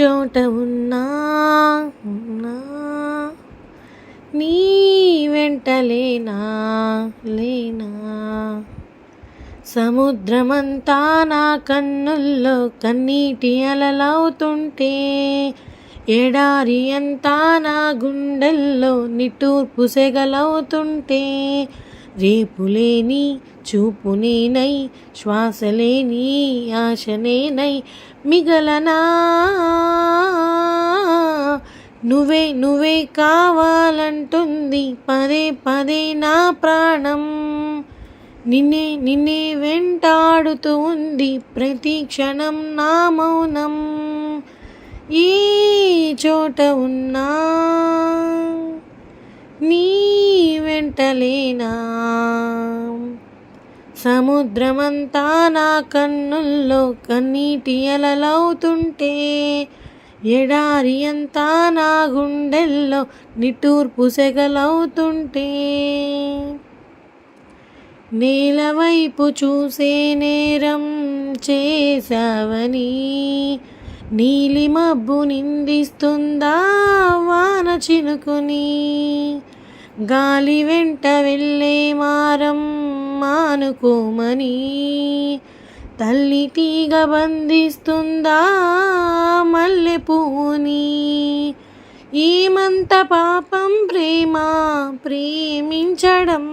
చోట ఉన్నా ఉన్నా నీ వెంట లేనా లేనా? సముద్రమంతా నా కన్నుల్లో కన్నీటి అలలవుతుంటే ఎడారి అంతా నా గుండెల్లో నిట్టూర్పు సెగలవుతుంటే రేపులేని చూపునేనై శ్వాసలేని ఆశనేనై మిగలనా? నువ్వే నువ్వే కావాలంటుంది పదే పదే నా ప్రాణం. నిన్నే నిన్నే వెంటాడుతూ ఉంది ప్రతి క్షణం నా మౌనం. ఈ చోట ఉన్నా నీ వెంటలేనా సముద్రమంతా నా కన్నుల్లో కన్నీటి అలలవుతుంటే ఎడారి అంతా నా గుండెల్లో నిట్టూర్పు సెగలవుతుంటే. నేలవైపు చూసే నేరం చేసావని నీలి మబ్బు నిందిస్తుందా వాన చినుకుని? గాలి వెంట వెళ్ళే మారం మానుకోమని తల్లి తీగ బంధిస్తుందా మల్లె పూని ఏమంత పాపం ప్రేమ ప్రేమించడం?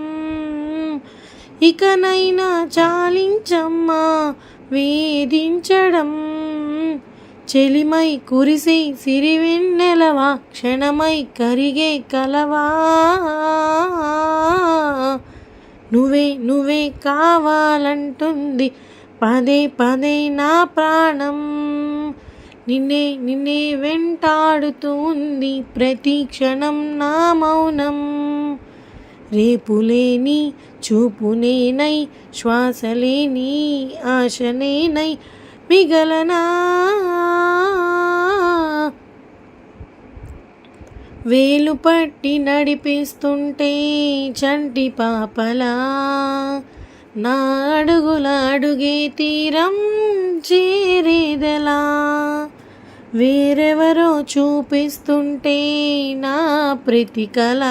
ఇకనైనా చాలించమ్మా వేధించడం? చెలిమై కురిసి సిరివెన్నెలవా క్షణమై కరిగే కలవా? నువ్వే నువ్వే కావాలంటుంది పదే పదే నా ప్రాణం. నిన్నే నిన్నే వెంటాడుతూ ఉంది ప్రతి క్షణం నా మౌనం. రేపులేని చూపునేనై శ్వాసలేని ఆశనేనై మిగలనా? వేలు పట్టి నడిపిస్తుంటే చంటి పాపలా. నా అడుగుల అడుగే తీరం చేరేదెలా? వేరెవరో చూపిస్తుంటే నా ప్రతి కళ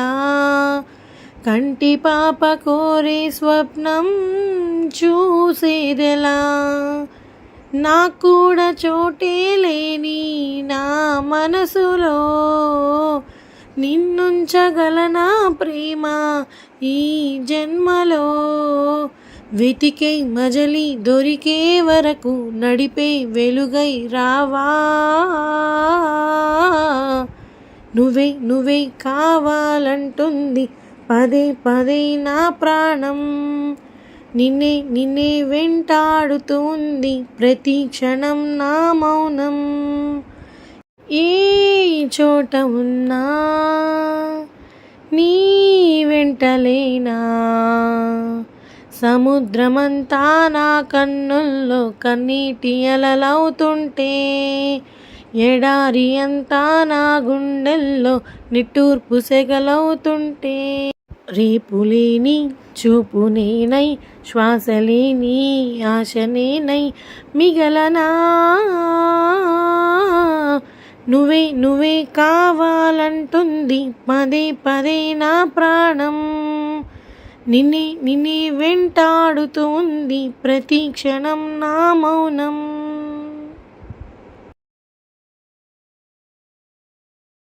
కంటి పాప కోరే స్వప్నం చూసేదెలా? నా కూడా చోటే లేని నా మనసులో నిన్నుంచగలనా ప్రేమ ఈ జన్మలో? వెతికే మజలి దొరికే వరకు నడిపే వెలుగై రావా? నువ్వే నువ్వే కావాలంటుంది పదే పదే నా ప్రాణం. నిన్నే నిన్నే వెంటాడుతుంది ప్రతి క్షణం నా మౌనం. ఏ చోట ఉన్నా నీ వెంటలేనా? సముద్రమంతా నా కన్నుల్లో కన్నీటి అలలవుతుంటే ఎడారి అంతా నా గుండెల్లో నిట్టూర్పు సెగలవుతుంటే. రేపులేని చూపునేనై శ్వాసలేని ఆశనేనై మిగలనా? నువ్వే నువ్వే కావాలంటుంది పదే పదే నా ప్రాణం. నిన్నే నిన్నే వెంటాడుతూ ఉంది ప్రతి క్షణం నా మౌనం.